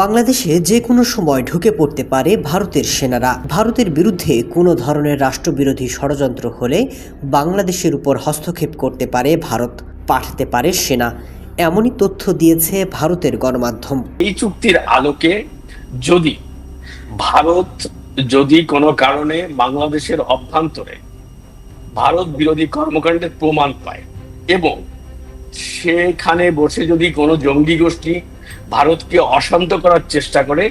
বাংলাদেশে যে কোনো সময় ঢুকে পড়তে পারে ভারতের সেনারা। ভারতের বিরুদ্ধে কোনো ধরনের রাষ্ট্রবিরোধী ষড়যন্ত্র হলে বাংলাদেশের উপর হস্তক্ষেপ করতে পারে ভারত, পাঠাতে পারে সেনা। এমনই তথ্য দিয়েছে ভারতের গণমাধ্যম। এই চুক্তির আলোকে যদি ভারত যদি কোনো কারণে বাংলাদেশের অভ্যন্তরে ভারত বিরোধী কর্মকাণ্ডের প্রমাণ পায় এবং সেখানে বসে যদি কোনো জঙ্গি গোষ্ঠী ভারতকে অশান্ত করার চেষ্টা করে,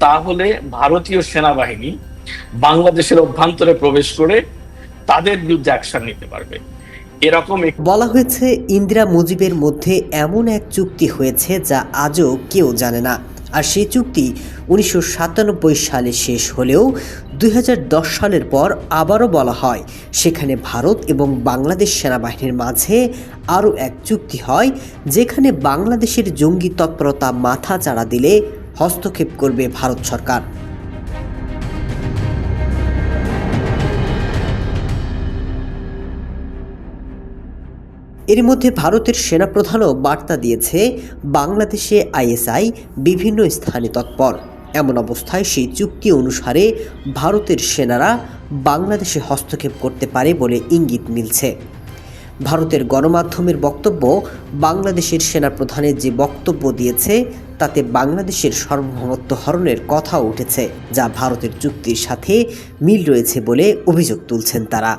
তাহলে ভারতীয় সেনাবাহিনী বাংলাদেশের অভ্যন্তরে প্রবেশ করে তাদের বিরুদ্ধে অ্যাকশন নিতে পারবে। এরকম বলা হয়েছে, ইন্দিরা মুজিবের মধ্যে এমন এক চুক্তি হয়েছে যা আজও কেউ জানে না। আর সেই চুক্তি উনিশশো সাতানব্বই সালে শেষ হলেও দু হাজার দশ সালের পর আবারও বলা হয়। সেখানে ভারত এবং বাংলাদেশ সেনাবাহিনীর মাঝে আরও এক চুক্তি হয়, যেখানে বাংলাদেশের জঙ্গি তৎপরতা মাথা চাড়া দিলে হস্তক্ষেপ করবে ভারত সরকার। এর মধ্যে ভারতের সেনাপ্রধানও বার্তা দিয়েছে, বাংলাদেশে আইএসআই বিভিন্ন স্থানে তৎপর। এমন অবস্থায় সেই চুক্তি অনুসারে ভারতের সেনারা বাংলাদেশে হস্তক্ষেপ করতে পারে বলে ইঙ্গিত মিলছে। ভারতের গণমাধ্যমের বক্তব্য, বাংলাদেশের সেনাপ্রধানের যে বক্তব্য দিয়েছে, তাতে বাংলাদেশের সার্বভৌমত্ব হরণের কথা উঠেছে, যা ভারতের চুক্তির সাথে মিল রয়েছে বলে অভিযোগ তুলছেন তারা।